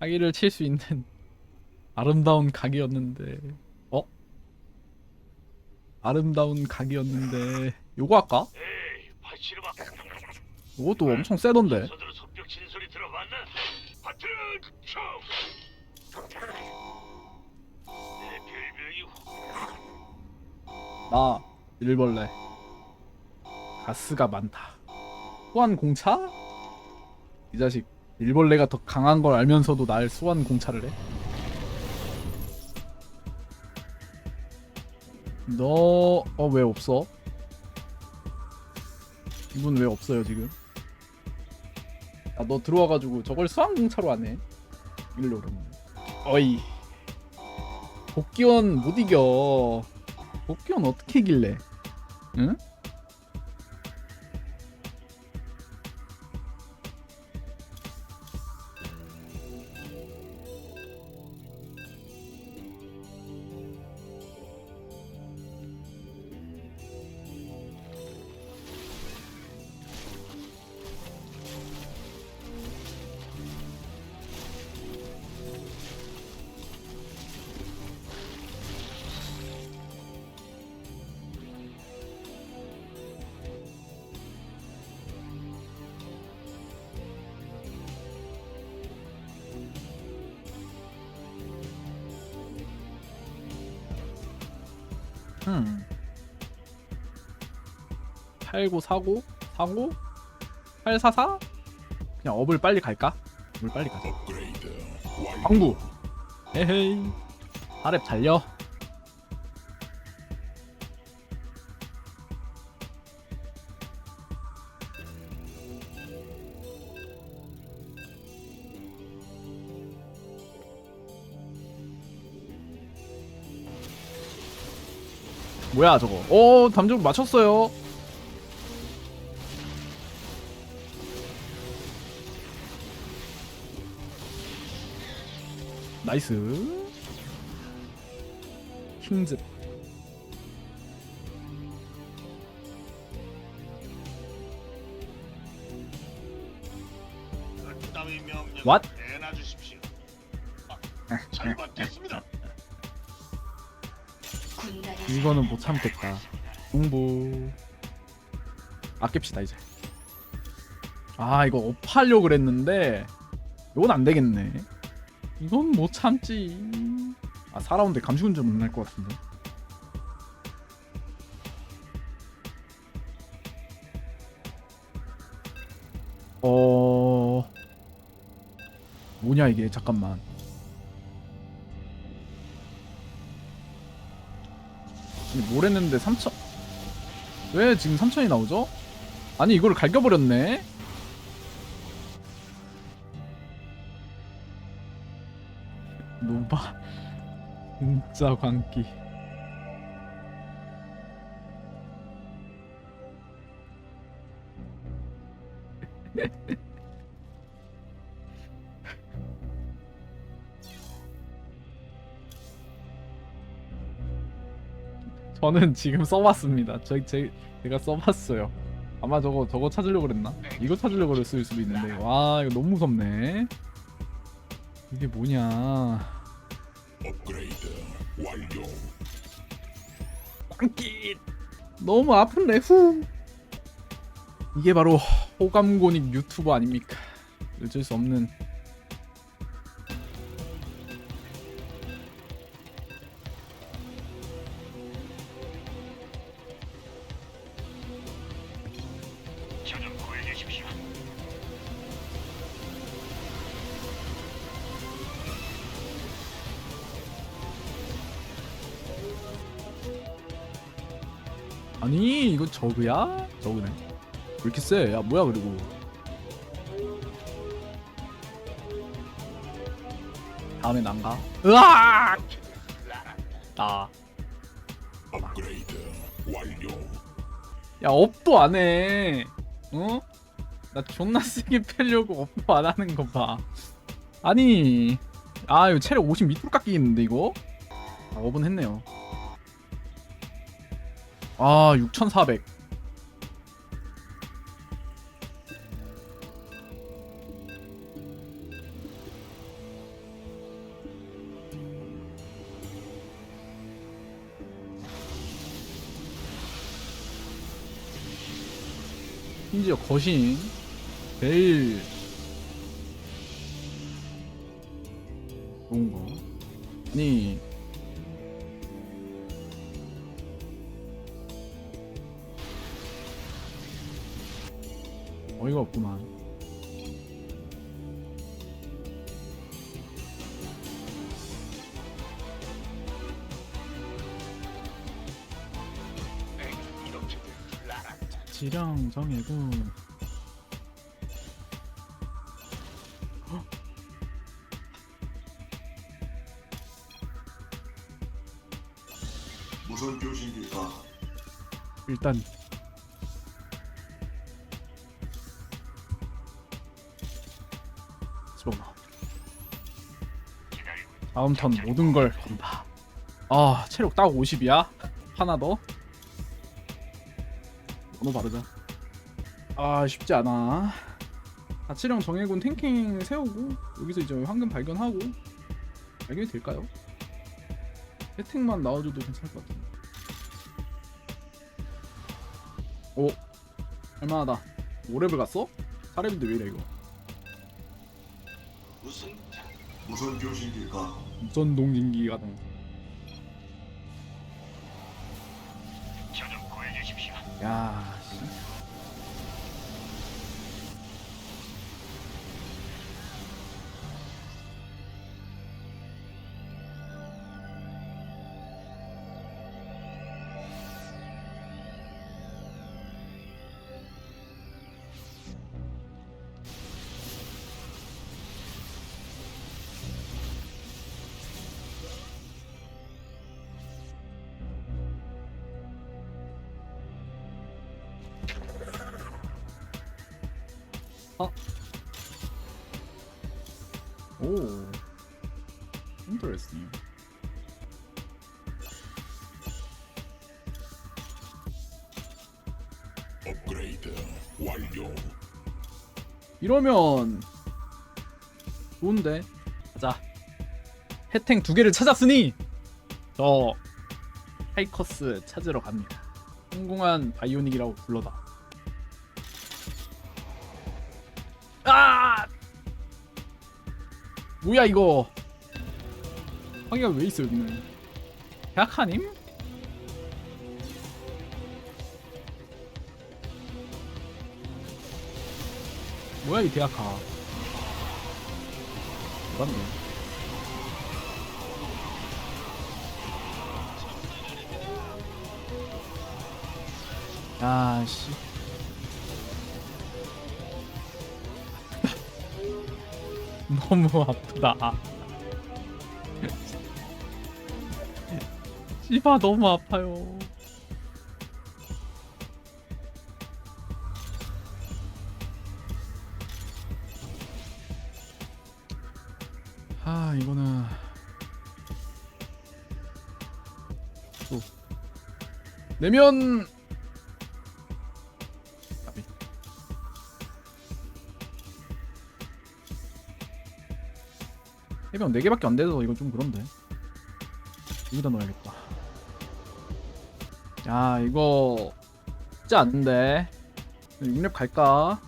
사기를 칠 수 있는 아름다운 각이었는데 어? 아름다운 각이었는데 요거 할까? 요것도 엄청 세던데 나 일벌레 가스가 많다 소환 공차? 이 자식 일벌레가 더 강한 걸 알면서도 날 소환 공차를 해? 너... 어 왜 없어? 이분 왜 없어요 지금? 아 너 들어와가지고 저걸 소환 공차로 안 해? 일로 그러면 어이 복귀원 못 이겨 복귀원 어떻게 이길래? 응? 음. 8949 사고 844 그냥 업을 빨리 갈까? 업을 빨리 가자. 광부. 에헤이. 아랩 달려. 뭐야 저거? 오 담정 맞췄어요. 나이스. 킹즈. 따 이거는 못 참겠다. 공부. 아낍시다 이제. 아 이거 업하려 그랬는데 이건 안 되겠네. 이건 못 참지. 아 4라운드 감시군주 못날 것 같은데. 어 뭐냐 이게 잠깐만. 뭘 했는데 3천? 왜 지금 3천이 나오죠? 아니 이거를 갈겨버렸네. 노바. 진짜 광기 저는 지금 써봤습니다. 저, 제, 제가 써봤어요. 아마 저거 저거 찾으려고 그랬나? 이거 찾으려고 그랬을 수도 있는데 와 이거 너무 무섭네. 이게 뭐냐? 업그레이드 완료. 광기 너무 아픈데 후. 이게 바로 호감고닉 유튜버 아닙니까? 어쩔 수 없는. 저그야? 저그네. 왜 이렇게 세? 야 뭐야 그리고. 다음에 난가? 으악! 나. 업그레이드 완료. 야 업도 안 해. 어? 나 존나 세게 패려고 업도 안 하는 거 봐. 아니. 아 이거 체력 50 밑으로 깎이겠는데 이거? 아, 업은 했네요. 아 6400. 심지어 거신 제일 좋은 거 아니 어이가 없구만. 지령 정해군 무슨 교신입니까? 일단 다음 턴 모든 걸 건다 아 체력 딱 50이야? 하나 더? 너무 바르다 아 쉽지 않아. 자치령 정해군 탱킹 세우고 여기서 이제 황금 발견하고 발견이 될까요? 혜택만 나와줘도 괜찮을 것 같은데. 오 할만하다. 5렙을 갔어? 4렙인데 왜 이래 이거? 무슨 자 무슨 교신입니까? 무선 동진기 가능 저좀 구해주십시오. 야 interesting. 업그레이드 완료. 이러면 좋은데? 가자. 혜택 두 개를 찾았으니 저 하이커스 찾으러 갑니다. 성공한 바이오닉이라고 불러다. 아 뭐야 이거? 하기가 왜 있어 여기는? 대학하님? 뭐야 이 대학하? 맞네. 아씨 너무 아프다. 씨바 너무 아파요. 아 이거는. 또 내면 해병 4개밖에 안 돼서 이거 좀 그런데. 여기다 넣어야겠다. 야 이거 쉽지 않은데. 6렙 갈까?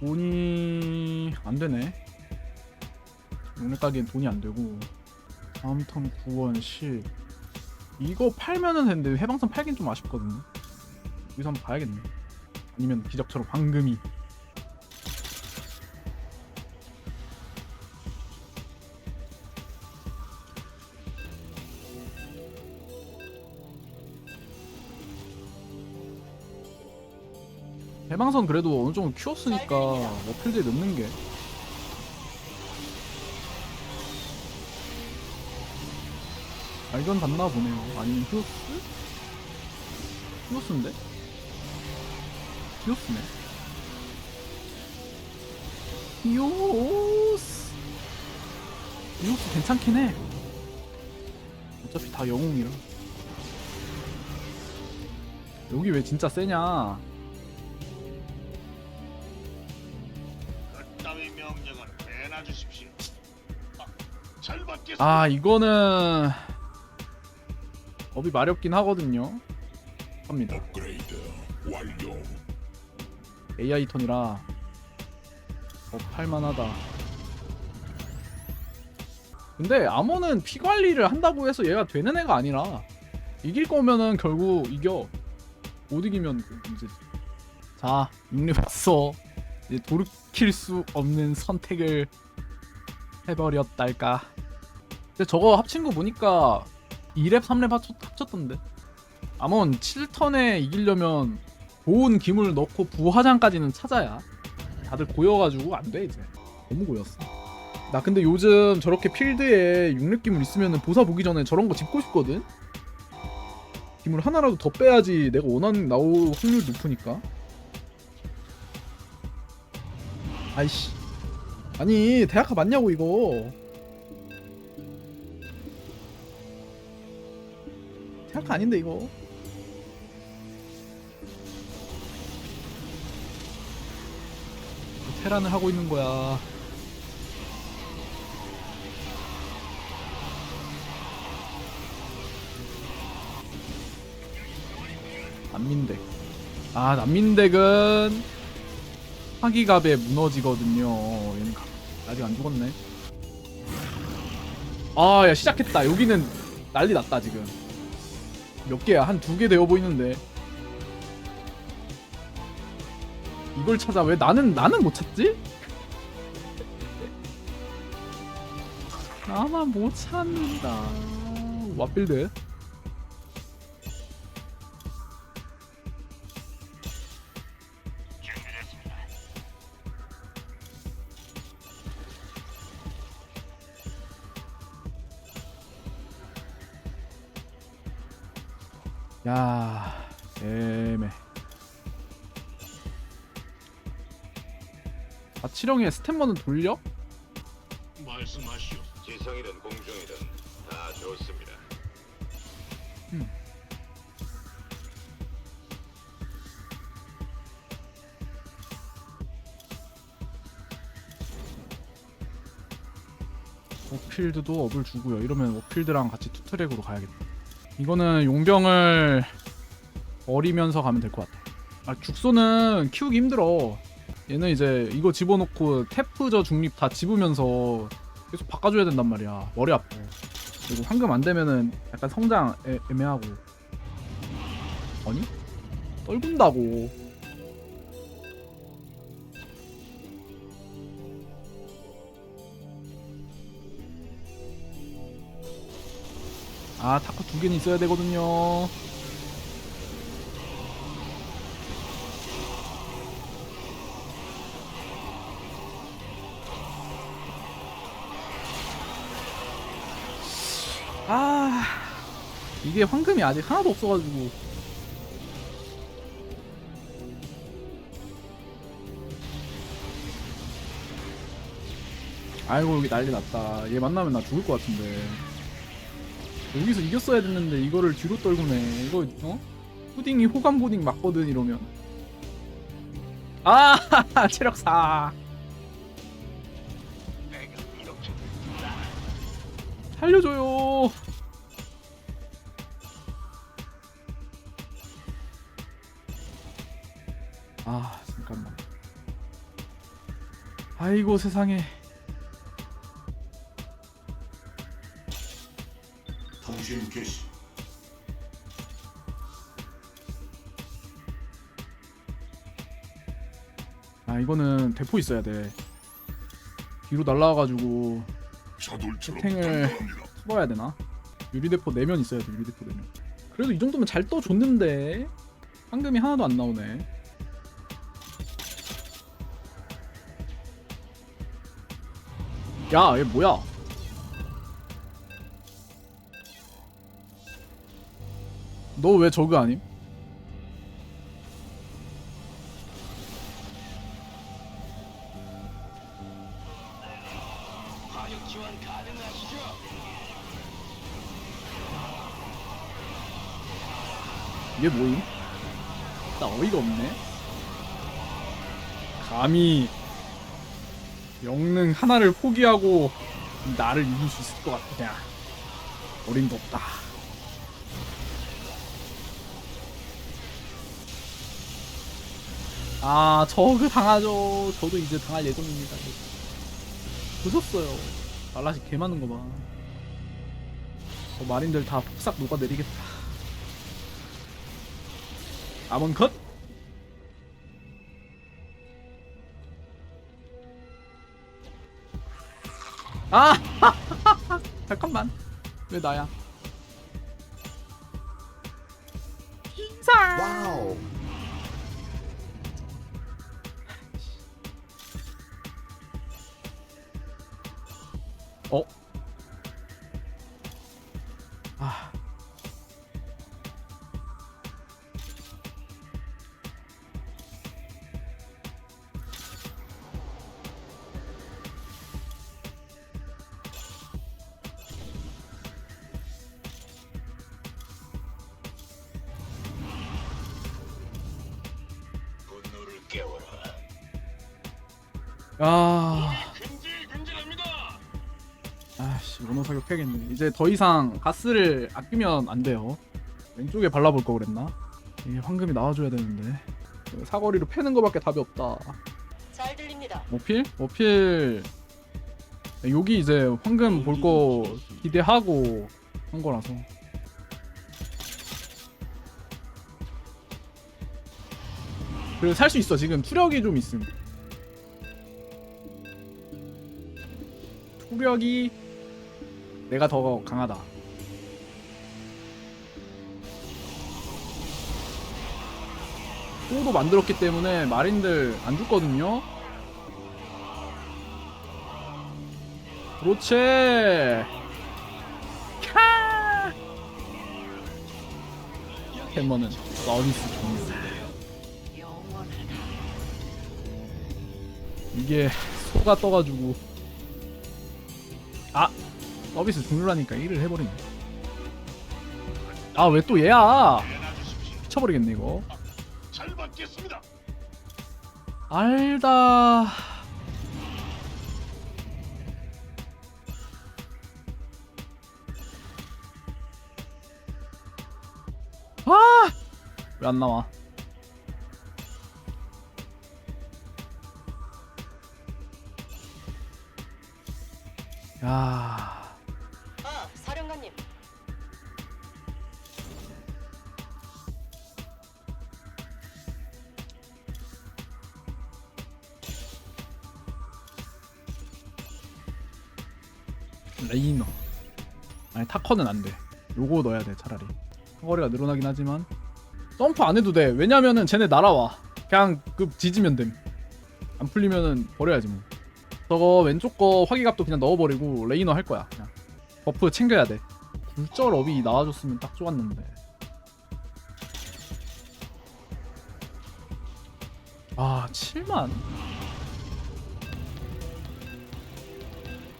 돈이 안 되네. 6렙 가기엔 돈이 안 되고. 다음 턴 9원 10 이거 팔면은 되는데 해방선 팔긴 좀 아쉽거든요. 여기서 한번 봐야겠네. 아니면 기적처럼 황금이 해방선 그래도 어느 정도 키웠으니까 뭐 필드에 넣는 게 발견 받나 보네요. 아니면 히오스? 히오스인데? 히오스네. 히오스. 히오스 괜찮긴 해. 어차피 다 영웅이라. 여기 왜 진짜 세냐? 아 이거는 법이 마렵긴 하거든요. 합니다. AI 턴이라 어 팔만하다. 근데 암호는 피 관리를 한다고 해서 얘가 되는 애가 아니라 이길 거면은 결국 이겨. 못 이기면 그 문제지. 자 왔어 이제 돌이킬 수 없는 선택을 해버렸달까 근데 저거 합친 거 보니까 2렙 3렙 합쳤, 합쳤 던데. 암원 7턴에 이기려면 고운 기물 넣고 부화장까지는 찾아야 다들 고여가지고 안 돼 이제. 너무 고였어. 나 근데 요즘 저렇게 필드에 6렙 기물 있으면 보사 보기 전에 저런 거 짚고 싶거든? 기물 하나라도 더 빼야지 내가 원하는 나올 확률 높으니까. 아이씨. 아니 대학가 맞냐고 이거 대학가 아닌데 이거? 테란을 하고 있는 거야. 난민덱 아 난민덱은 화기갑에 무너지거든요. 얘는 가- 아직 안 죽었네. 아 야 시작했다. 여기는 난리 났다 지금 몇 개야? 한 두 개 되어 보이는데. 이걸 찾아. 왜 나는 나는 못 찾지? 나만 못 찾는다. 왓빌드 야 애매 아 칠영에 스탠머는 돌려? 말씀하시오. 지성이든 공중이든 다 좋습니다. 오필드도 업을 주고요 이러면 오필드랑 같이 투트랙으로 가야겠다 이거는 용병을 버리면서 가면 될 것 같아. 아 죽소는 키우기 힘들어. 얘는 이제 이거 집어넣고 태프저 중립 다 집으면서 계속 바꿔줘야 된단 말이야. 머리 아파. 그리고 황금 안 되면은 약간 성장 애, 애매하고. 아니? 떨군다고 아 타코 두 개는 있어야 되거든요. 아 이게 황금이 아직 하나도 없어가지고. 아이고 여기 난리 났다. 얘 만나면 나 죽을 것 같은데 여기서 이겼어야 됐는데 이거를 뒤로 떨구네. 이거 어? 푸딩이 호감 보딩 맞거든 이러면. 아 체력 4 내가 이렇게 살려줘요. 아 잠깐만. 아이고 세상에 대포 있어야 돼 뒤로 날라와가지고 탱을-. 풀어야 되나? 유리대포 내면 있어야 돼 유리대포 내면 그래도 이 정도면 잘 떠줬는데 황금이 하나도 안 나오네 야 얘 뭐야 너 왜 저그 아님? 이게 뭐임? 나 어이가 없네. 감히 영능 하나를 포기하고 나를 이길 수 있을 것 같냐? 어림도 없다. 아 저그 당하죠 저도 이제 당할 예정입니다 보셨어요 말라시 개 많은 거 봐 저 마린들 다 폭삭 녹아내리겠다 아몬 컷 아! 잠깐만 왜 나야 아. 근질근질합니다. 아씨 원호 사격 해야겠네 이제 더 이상 가스를 아끼면 안 돼요 왼쪽에 발라볼 거 그랬나? 이게 황금이 나와줘야 되는데 사거리로 패는 거밖에 답이 없다 잘 들립니다. 어필? 어필 여기 이제 황금 볼 거 기대하고 한 거라서 그래 살수 있어 지금 투력이 좀 있음 투력이 내가 더 강하다. 또도 만들었기 때문에 마린들 안 죽거든요. 그렇지. 캬! 햄머는 서비스 종사 이게 소가 떠가지고. 아 서비스 종료라니까 일을 해버리네 아 왜 또 얘야 미쳐버리겠네 이거 잘 받겠습니다. 알다 아! 왜 안 나와? 커는 안 돼. 요거 넣어야 돼 차라리. 거리가 늘어나긴 하지만 점프 안 해도 돼. 왜냐면은 쟤네 날아와. 그냥 급 뒤지면 됨. 안 풀리면은 버려야지 뭐. 저거 왼쪽 거 화기갑도 그냥 넣어버리고 레이너 할 거야. 그냥 버프 챙겨야 돼. 굴절 업이 나와줬으면 딱 좋았는데. 아 7만.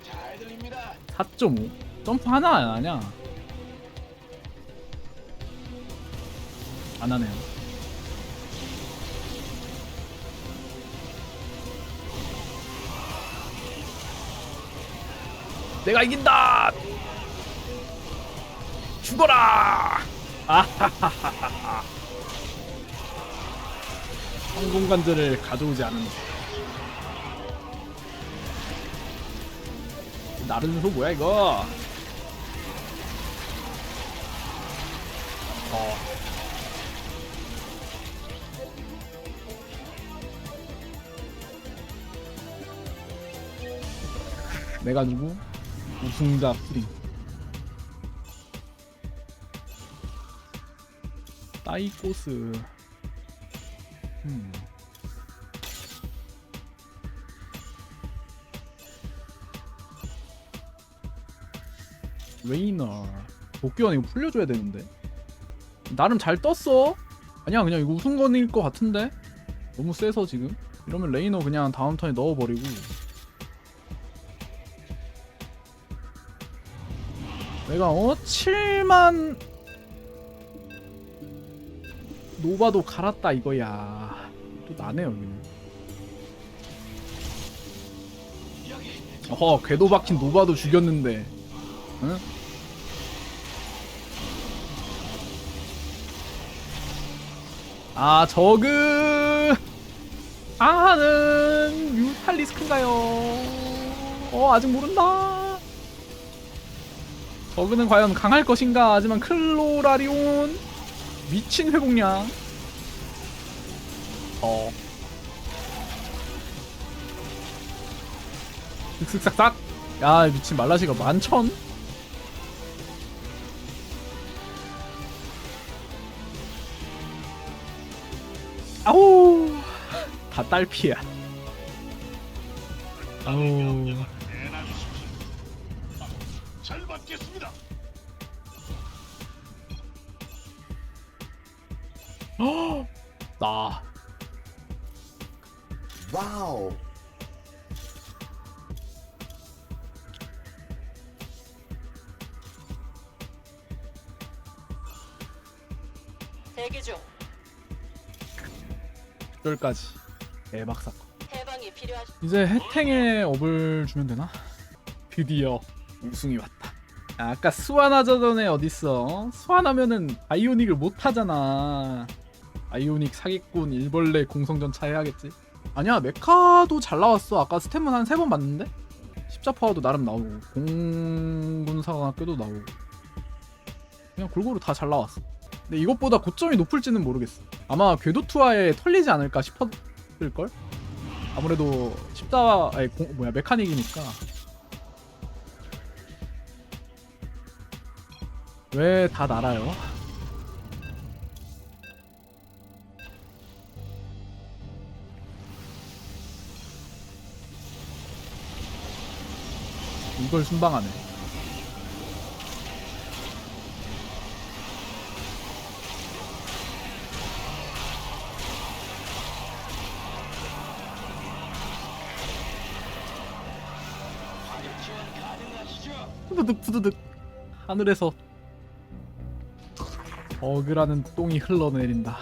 잘 들립니다. 4.5 점프 하나 안 하냐? 안 하네요. 내가 이긴다! 죽어라! 아하하하하 항공관절을 가져오지 않은다 나르는 소 뭐야 이거? 어. 내가 누구? 우승자 프리. 따이코스. 음. 레이너 도끼원 이거 풀려줘야 되는데 나름 잘 떴어. 아니야 그냥 이거 우승 건일 것 같은데? 너무 세서 지금. 이러면 레이너 그냥 다음 턴에 넣어버리고. 내가 어? 7만 노바도 갈았다 이거야. 또 나네요 여기는. 어허 궤도 박힌 노바도 죽였는데. 응? 아 저그 아는 뮤탈리스크인가요? 어 아직 모른다. 저그는 과연 강할 것인가? 하지만 클로라리온 미친 회복량. 어. 슥슥싹싹. 야 미친 말라시가 만천. 아우 다 딸피야. 아우. 잘 받겠습니다. 나 와우. 10까지. 대박 사건. 해방이 필요하시. 이제 해탱의 업을 주면 되나? 드디어 우승이 왔다. 아까 수완하자던 애 어딨어? 수완하면은 아이오닉을 못하잖아. 아이오닉 사기꾼 일벌레 공성전차 해야겠지? 아니야 메카도 잘 나왔어. 아까 스탯만 한 세 번 봤는데? 십자파워도 나름 나오고 공군사관학교도 나오고. 그냥 골고루 다 잘 나왔어. 근데 이것보다 고점이 높을지는 모르겠어. 아마 궤도투하에 털리지 않을까 싶었을 걸. 아무래도 십자 아니 공, 뭐야 메카닉이니까 왜 다 날아요? 이걸 순방하네. 푸드득 푸드득 하늘에서 어그라는 똥이 흘러내린다.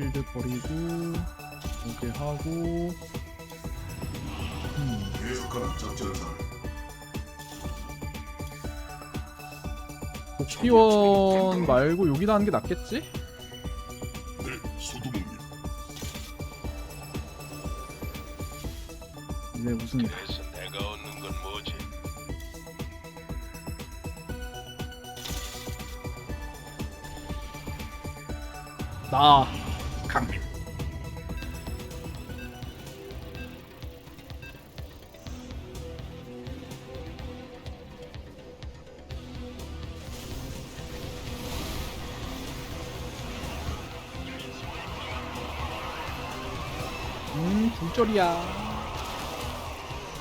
필드 버리고 오케이 하고 음. 계속하는 작전을 다. 복귀원 말고 여기다 하는 게 낫겠지? 네, 소두목님. 이제 우승이다. 그래서 내가 얻는 건 뭐지? 나 음, 불절이야.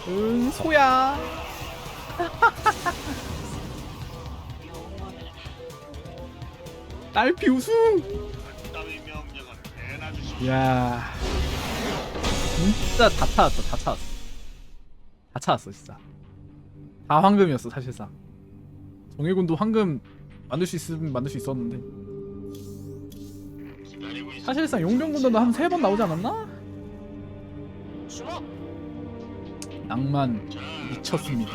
응, 소야. 딸피 우승! 이야 진짜 다 찾았다 다 찾았어 다 찾았어 진짜 다 황금이었어 사실상 정예군도 황금 만들 수 있으면 만들 수 있었는데. 사실상 용병군단도 한 세 번 나오지 않았나? 낭만 자, 미쳤습니다.